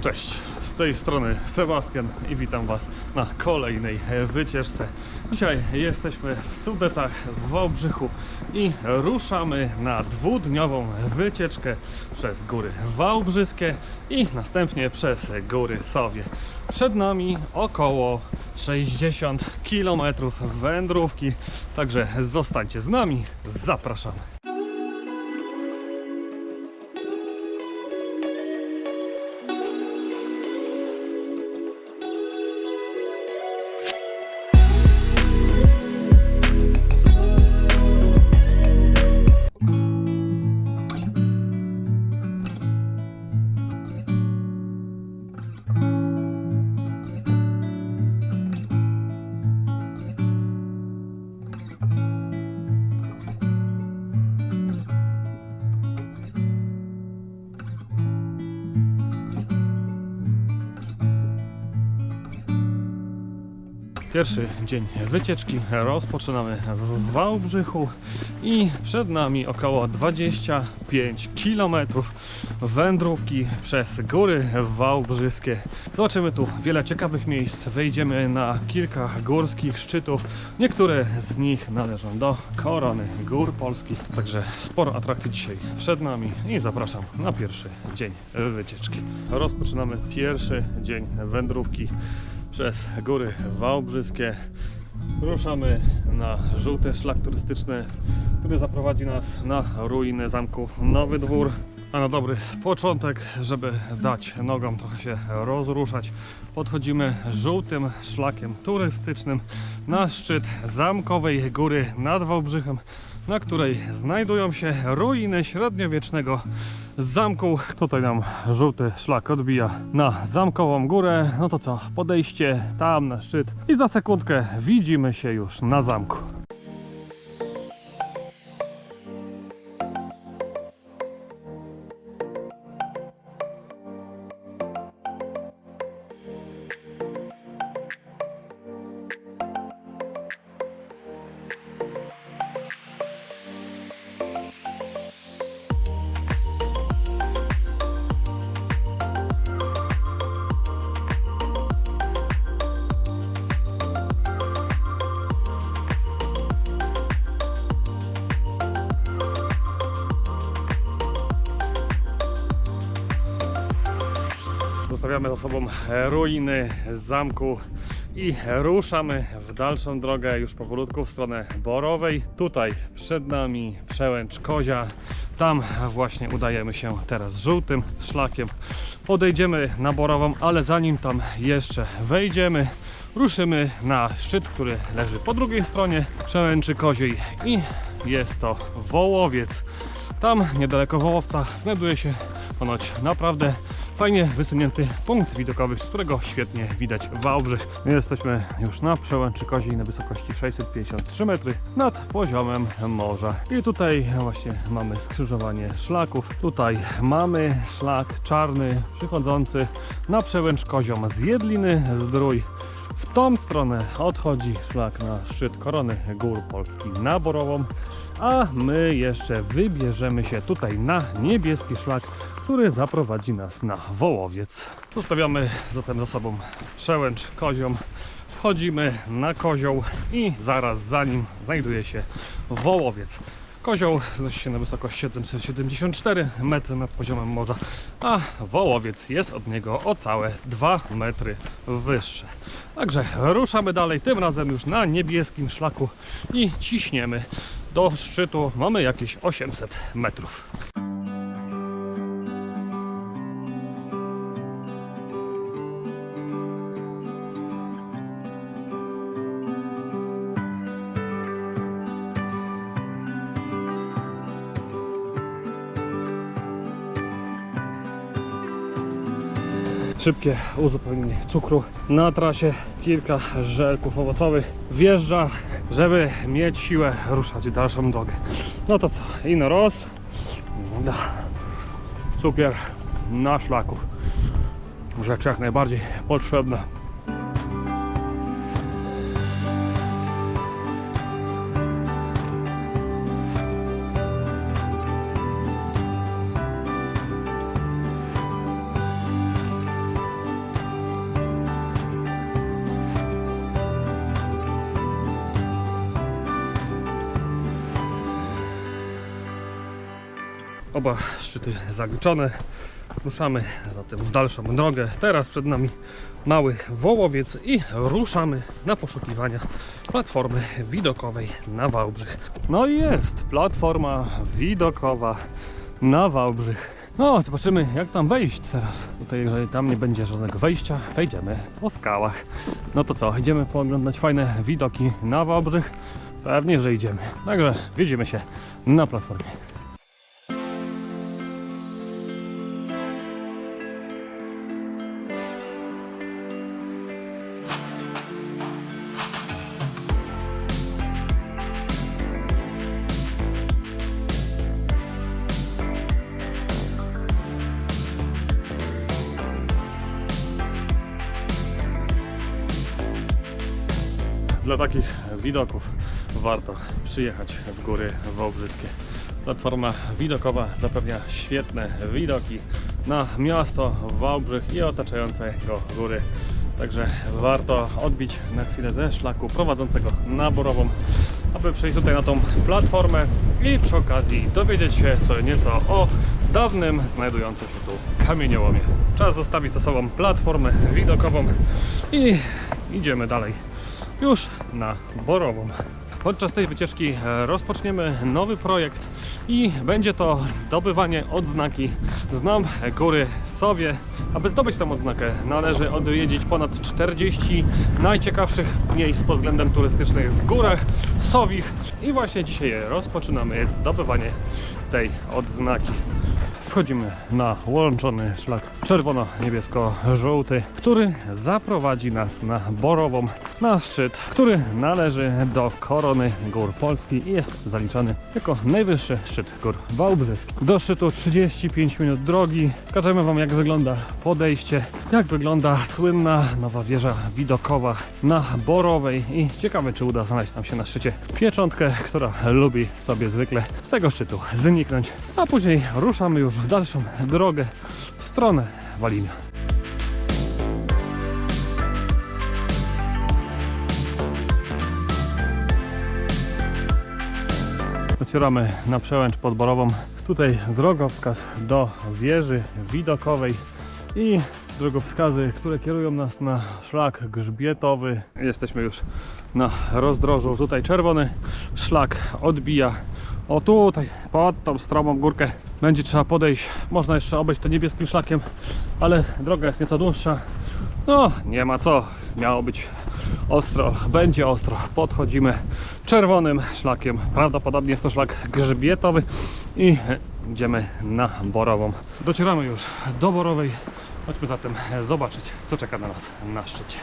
Cześć, z tej strony Sebastian i witam Was na kolejnej wycieczce. Dzisiaj jesteśmy w Sudetach w Wałbrzychu i ruszamy na dwudniową wycieczkę przez góry wałbrzyskie i następnie przez góry Sowie. Przed nami około 60 km wędrówki, także zostańcie z nami, zapraszamy. Pierwszy dzień wycieczki rozpoczynamy w Wałbrzychu i przed nami około 25 km wędrówki przez góry wałbrzyskie. Zobaczymy tu wiele ciekawych miejsc, wejdziemy na kilka górskich szczytów. Niektóre z nich należą do korony gór polskich, także sporo atrakcji dzisiaj przed nami i zapraszam na pierwszy dzień wycieczki. Rozpoczynamy pierwszy dzień wędrówki przez góry wałbrzyskie. Ruszamy na żółty szlak turystyczny, który zaprowadzi nas na ruiny zamku Nowy Dwór. A na dobry początek, żeby dać nogom trochę się rozruszać, podchodzimy żółtym szlakiem turystycznym na szczyt zamkowej góry nad Wałbrzychem, na której znajdują się ruiny średniowiecznego zamku. Tutaj nam żółty szlak odbija na zamkową górę. No to co, podejście tam na szczyt i za sekundkę widzimy się już na zamku. Zostawiamy za sobą ruiny zamku i ruszamy w dalszą drogę już powolutku w stronę Borowej. Tutaj przed nami przełęcz Kozia. Tam właśnie udajemy się teraz żółtym szlakiem. Podejdziemy na Borową, ale zanim tam jeszcze wejdziemy, ruszymy na szczyt, który leży po drugiej stronie przełęczy Koziej i jest to Wołowiec. Tam niedaleko Wołowca znajduje się ponoć naprawdę fajnie wysunięty punkt widokowy, z którego świetnie widać Wałbrzych. My jesteśmy już na przełęczy Koziej na wysokości 653 metry nad poziomem morza. I tutaj właśnie mamy skrzyżowanie szlaków. Tutaj mamy szlak czarny przychodzący na przełęcz Kozią z Jedliny Zdrój. W tą stronę odchodzi szlak na szczyt Korony Gór Polski na Borową, a my jeszcze wybierzemy się tutaj na niebieski szlak, który zaprowadzi nas na Wołowiec. Zostawiamy zatem za sobą przełęcz Kozią, wchodzimy na Kozioł i zaraz za nim znajduje się Wołowiec. Kozioł znosi się na wysokość 774 metry nad poziomem morza, a Wołowiec jest od niego o całe 2 metry wyższy. Także ruszamy dalej, tym razem już na niebieskim szlaku i ciśniemy do szczytu. Mamy jakieś 800 metrów. Szybkie uzupełnienie cukru na trasie, kilka żelków owocowych wjeżdża, żeby mieć siłę ruszać dalszą drogę. No to co, ino roz, da. cukier na szlaku. Rzecz jak najbardziej potrzebna. Oba szczyty zaliczone. Ruszamy zatem w dalszą drogę. Teraz przed nami mały wołowiec i ruszamy na poszukiwania platformy widokowej na Wałbrzych. No i jest platforma widokowa na Wałbrzych. No, zobaczymy jak tam wejść teraz. Tutaj, jeżeli tam nie będzie żadnego wejścia, wejdziemy po skałach. No to co, idziemy pooglądać fajne widoki na Wałbrzych? Pewnie, że idziemy. Także widzimy się na platformie. Widoków warto przyjechać w góry wałbrzyskie. Platforma widokowa zapewnia świetne widoki na miasto Wałbrzych i otaczające go góry. Także warto odbić na chwilę ze szlaku prowadzącego na Borową, aby przejść tutaj na tą platformę i przy okazji dowiedzieć się co nieco o dawnym znajdującym się tu kamieniołomie. Czas zostawić za sobą platformę widokową i idziemy dalej już na Borową. Podczas tej wycieczki e, rozpoczniemy nowy projekt i będzie to zdobywanie odznaki Znam Góry Sowie. Aby zdobyć tę odznakę należy odwiedzić ponad 40 najciekawszych miejsc pod względem turystycznych w górach Sowich i właśnie dzisiaj rozpoczynamy zdobywanie tej odznaki. Wchodzimy na łączony szlak czerwono-niebiesko-żółty, który zaprowadzi nas na Borową, na szczyt, który należy do korony gór Polski i jest zaliczany jako najwyższy szczyt gór Wałbrzyskich. Do szczytu 35 minut drogi. Pokażemy Wam jak wygląda podejście, jak wygląda słynna nowa wieża widokowa na Borowej i ciekawe czy uda znaleźć nam się na szczycie pieczątkę, która lubi sobie zwykle z tego szczytu zniknąć, a później ruszamy już w dalszą drogę w stronę Walimia. Docieramy na przełęcz podborową. Tutaj drogowskaz do wieży widokowej i drogowskazy, które kierują nas na szlak grzbietowy. Jesteśmy już na rozdrożu. Tutaj czerwony szlak odbija. O tutaj, pod tą stromą górkę będzie trzeba podejść. Można jeszcze obejść to niebieskim szlakiem, ale droga jest nieco dłuższa. No, nie ma co. Miało być ostro, będzie ostro. Podchodzimy czerwonym szlakiem. Prawdopodobnie jest to szlak grzbietowy i idziemy na Borową. Docieramy już do Borowej. Chodźmy zatem zobaczyć, co czeka na nas na szczycie.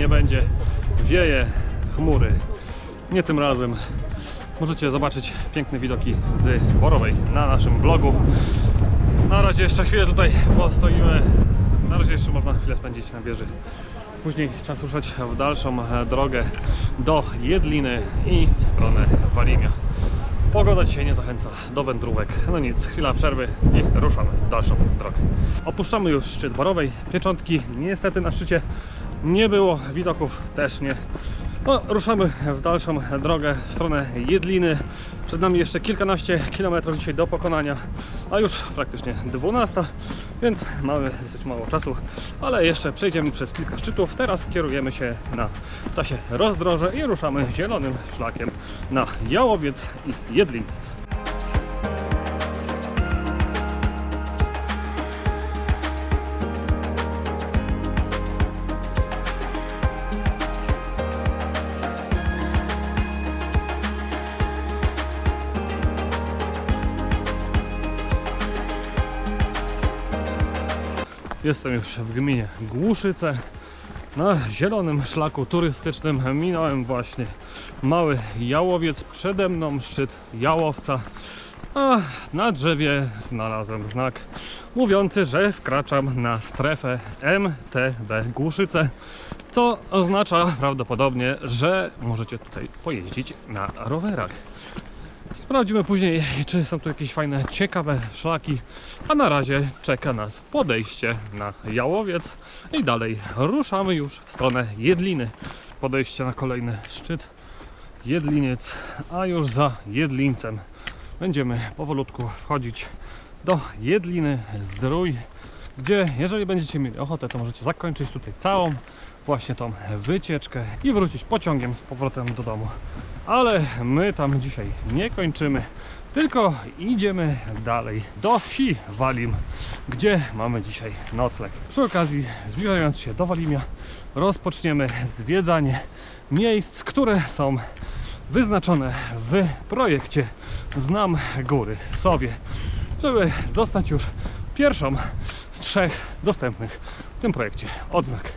Nie będzie. Wieje chmury. Nie tym razem. Możecie zobaczyć piękne widoki z Borowej na naszym blogu. Na razie jeszcze chwilę tutaj postoimy. Na razie jeszcze można chwilę spędzić na wieży. Później czas ruszać w dalszą drogę do Jedliny i w stronę Walimia. Pogoda dzisiaj nie zachęca do wędrówek. No nic, chwila przerwy i ruszamy w dalszą drogę. Opuszczamy już szczyt Borowej. Pieczątki niestety na szczycie nie było, widoków też nie. No, ruszamy w dalszą drogę w stronę Jedliny. Przed nami jeszcze kilkanaście kilometrów dzisiaj do pokonania, a już praktycznie 12, więc mamy dosyć mało czasu, ale jeszcze przejdziemy przez kilka szczytów. Teraz kierujemy się na tasie rozdroże i ruszamy zielonym szlakiem na Jałowiec i Jedliniec. Jestem już w gminie Głuszyce. Na zielonym szlaku turystycznym minąłem właśnie mały jałowiec, przede mną szczyt jałowca, a na drzewie znalazłem znak mówiący, że wkraczam na strefę MTB Głuszyce, co oznacza prawdopodobnie, że możecie tutaj pojeździć na rowerach. Sprawdzimy później, czy są tu jakieś fajne, ciekawe szlaki, a na razie czeka nas podejście na Jałowiec. I dalej ruszamy już w stronę Jedliny. Podejście na kolejny szczyt Jedliniec, a już za Jedlińcem. Będziemy powolutku wchodzić do Jedliny. Zdrój, gdzie jeżeli będziecie mieli ochotę, to możecie zakończyć tutaj całą właśnie tą wycieczkę i wrócić pociągiem z powrotem do domu. Ale my tam dzisiaj nie kończymy, tylko idziemy dalej do wsi Walim, gdzie mamy dzisiaj nocleg. Przy okazji, zbliżając się do Walimia, rozpoczniemy zwiedzanie miejsc, które są wyznaczone w projekcie Znam Góry Sowie, żeby dostać już pierwszą trzech dostępnych w tym projekcie odznak.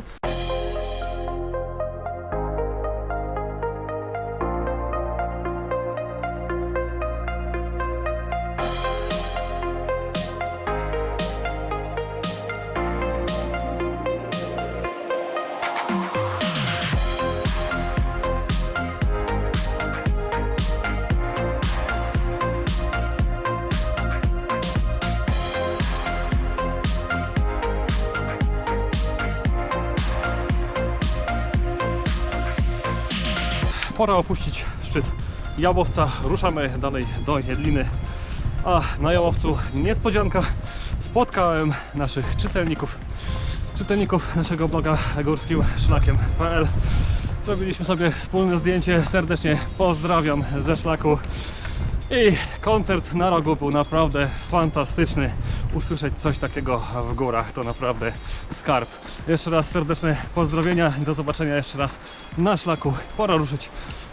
Pora opuścić szczyt Jałowca. Ruszamy dalej do Jedliny. A na Jałowcu niespodzianka. Spotkałem naszych czytelników, czytelników naszego bloga górskim szlakiem.pl. Zrobiliśmy sobie wspólne zdjęcie. Serdecznie pozdrawiam ze szlaku. I koncert na rogu był naprawdę fantastyczny. Usłyszeć coś takiego w górach to naprawdę skarb. Jeszcze raz serdeczne pozdrowienia. Do zobaczenia jeszcze raz na szlaku. Pora ruszyć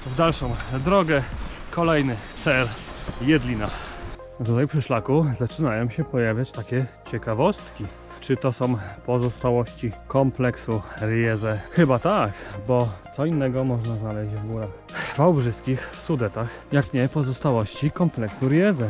w dalszą drogę. Kolejny cel Jedlina. Tutaj przy szlaku zaczynają się pojawiać takie ciekawostki. Czy to są pozostałości kompleksu Rieze? Chyba tak, bo co innego można znaleźć w górach wałbrzyskich, w Sudetach, jak nie pozostałości kompleksu Rieze.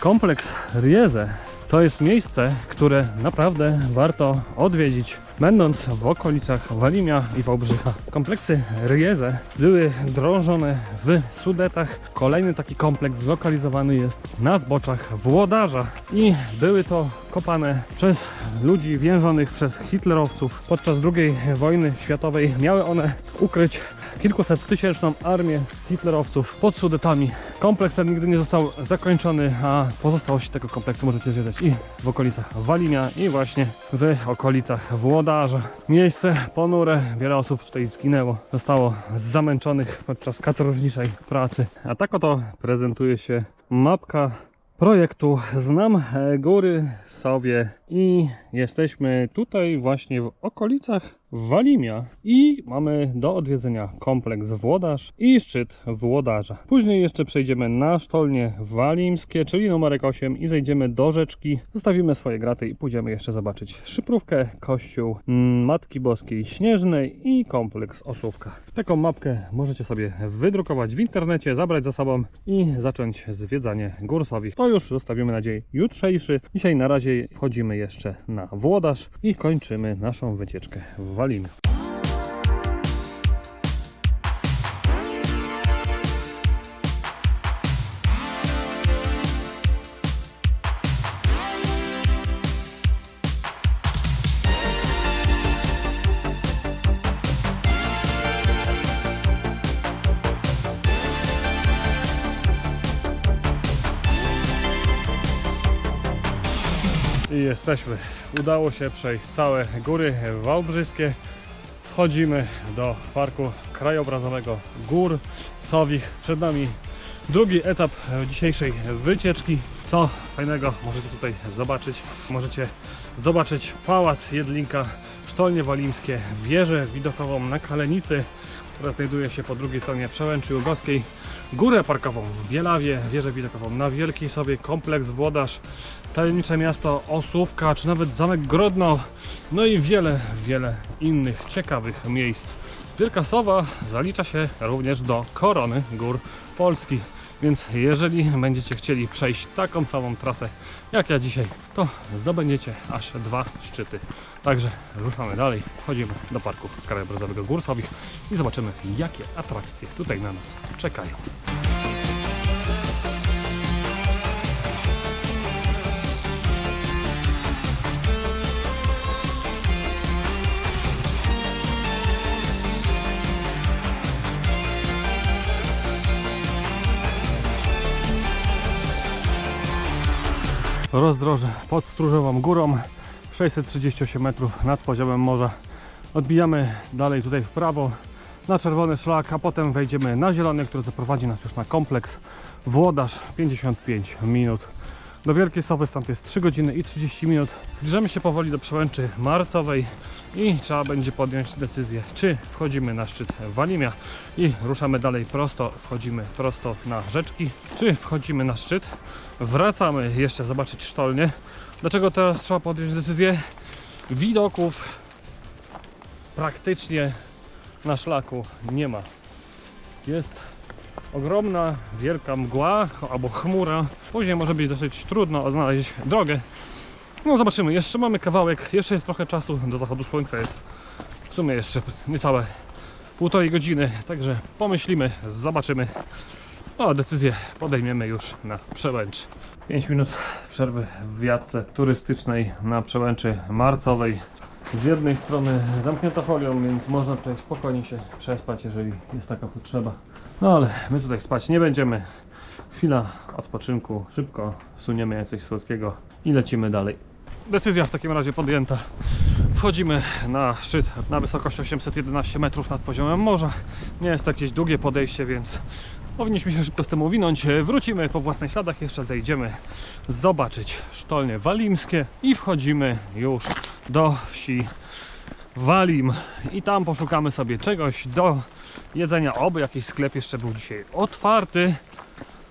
Kompleks Rieze to jest miejsce, które naprawdę warto odwiedzić, będąc w okolicach Walimia i Wałbrzycha. Kompleksy Rieze były drążone w Sudetach. Kolejny taki kompleks zlokalizowany jest na zboczach Włodarza i były to kopane przez ludzi więzionych przez hitlerowców podczas II wojny światowej. Miały one ukryć kilkuset tysięczną armię hitlerowców pod Sudetami. Kompleks ten nigdy nie został zakończony, a pozostałości tego kompleksu możecie zwiedzać i w okolicach Walimia i właśnie w okolicach Włodarza. Miejsce ponure, wiele osób tutaj zginęło, zostało zamęczonych podczas katorżniczej pracy. A tak oto prezentuje się mapka projektu Znam e, Góry Sowie i jesteśmy tutaj właśnie w okolicach Walimia i mamy do odwiedzenia kompleks Włodarz i szczyt Włodarza. Później jeszcze przejdziemy na sztolnie walimskie, czyli numerek 8 i zejdziemy do rzeczki, zostawimy swoje graty i pójdziemy jeszcze zobaczyć Szyprówkę, kościół mm, Matki Boskiej Śnieżnej i kompleks Osówka. Taką mapkę możecie sobie wydrukować w internecie, zabrać za sobą i zacząć zwiedzanie gór Sowich. To już zostawimy na dzień jutrzejszy. Dzisiaj na razie wchodzimy jeszcze na Włodarz i kończymy naszą wycieczkę w Walimiu. I jesteśmy. Udało się przejść całe góry wałbrzyskie. Wchodzimy do parku krajobrazowego Gór Sowich. Przed nami drugi etap dzisiejszej wycieczki. Co fajnego możecie tutaj zobaczyć? Możecie zobaczyć pałac Jedlinka, sztolnie walimskie, wieżę widokową na Kalenicy, która znajduje się po drugiej stronie przełęczy Jugowskiej. Górę parkową w Bielawie, wieżę widokową na Wielkiej sobie, kompleks Włodarz, tajemnicze miasto Osówka, czy nawet zamek Grodno, no i wiele, wiele innych ciekawych miejsc. Wielka Sowa zalicza się również do korony gór Polski. Więc jeżeli będziecie chcieli przejść taką samą trasę jak ja dzisiaj, to zdobędziecie aż dwa szczyty. Także ruszamy dalej, wchodzimy do Parku Krajobrazowego Górsowich i zobaczymy jakie atrakcje tutaj na nas czekają. Rozdroże pod Stróżową Górą 638 metrów nad poziomem morza. Odbijamy dalej tutaj w prawo na czerwony szlak, a potem wejdziemy na zielony, który zaprowadzi nas już na kompleks Włodarz 55 minut. Do Wielkiej Sowy, stąd jest 3 godziny i 30 minut. Zbliżamy się powoli do przełęczy marcowej i trzeba będzie podjąć decyzję, czy wchodzimy na szczyt Walimia. I ruszamy dalej prosto, wchodzimy prosto na rzeczki, czy wchodzimy na szczyt, wracamy jeszcze zobaczyć sztolnie. Dlaczego teraz trzeba podjąć decyzję? Widoków praktycznie na szlaku nie ma. Jest ogromna, wielka mgła albo chmura. Później może być dosyć trudno znaleźć drogę. No zobaczymy, jeszcze mamy kawałek, jeszcze jest trochę czasu do zachodu słońca jest w sumie jeszcze niecałe półtorej godziny, także pomyślimy, zobaczymy. No, decyzję podejmiemy już na przełęcz. 5 minut przerwy w jadce turystycznej na przełęczy marcowej. Z jednej strony zamknięta folią, więc można tutaj spokojnie się przespać, jeżeli jest taka potrzeba. No ale my tutaj spać nie będziemy. Chwila odpoczynku, szybko wsuniemy coś słodkiego i lecimy dalej. Decyzja w takim razie podjęta. Wchodzimy na szczyt na wysokość 811 metrów nad poziomem morza. Nie jest to jakieś długie podejście, więc powinniśmy się szybko z tym uwinąć. Wrócimy po własnych śladach, jeszcze zejdziemy zobaczyć sztolnie walimskie i wchodzimy już do wsi Walim i tam poszukamy sobie czegoś do jedzenia. Oby jakiś sklep jeszcze był dzisiaj otwarty,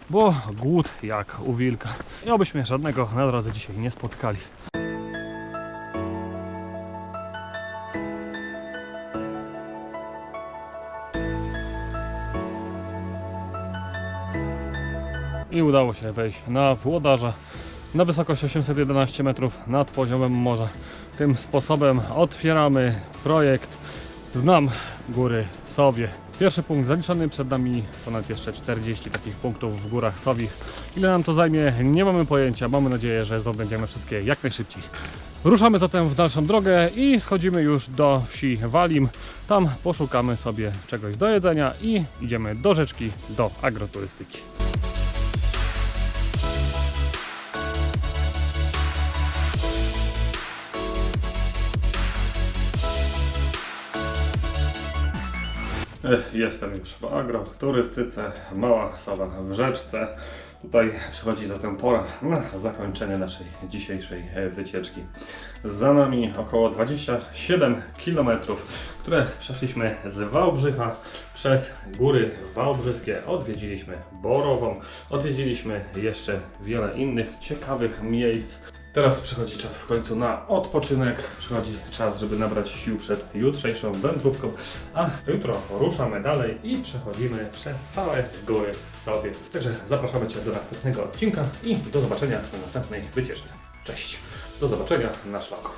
bo głód jak u wilka. I obyśmy żadnego na drodze dzisiaj nie spotkali. I udało się wejść na Włodarza na wysokość 811 metrów nad poziomem morza. Tym sposobem otwieramy projekt Znam Góry Sowie. Pierwszy punkt zaliczony, przed nami ponad jeszcze 40 takich punktów w Górach Sowich. Ile nam to zajmie, nie mamy pojęcia. Mamy nadzieję, że zdobędziemy wszystkie jak najszybciej. Ruszamy zatem w dalszą drogę i schodzimy już do wsi Walim. Tam poszukamy sobie czegoś do jedzenia i idziemy do rzeczki, do agroturystyki. Jestem już w agroturystyce, mała sowa w rzeczce. Tutaj przychodzi zatem pora na zakończenie naszej dzisiejszej e, wycieczki. Za nami około 27 km, które przeszliśmy z Wałbrzycha przez góry wałbrzyskie. Odwiedziliśmy Borową, odwiedziliśmy jeszcze wiele innych ciekawych miejsc. Teraz przychodzi czas w końcu na odpoczynek. Przychodzi czas, żeby nabrać sił przed jutrzejszą wędrówką. A jutro ruszamy dalej i przechodzimy przez całe góry sobie. Także zapraszamy Cię do następnego odcinka i do zobaczenia na następnej wycieczce. Cześć! Do zobaczenia na szlaku.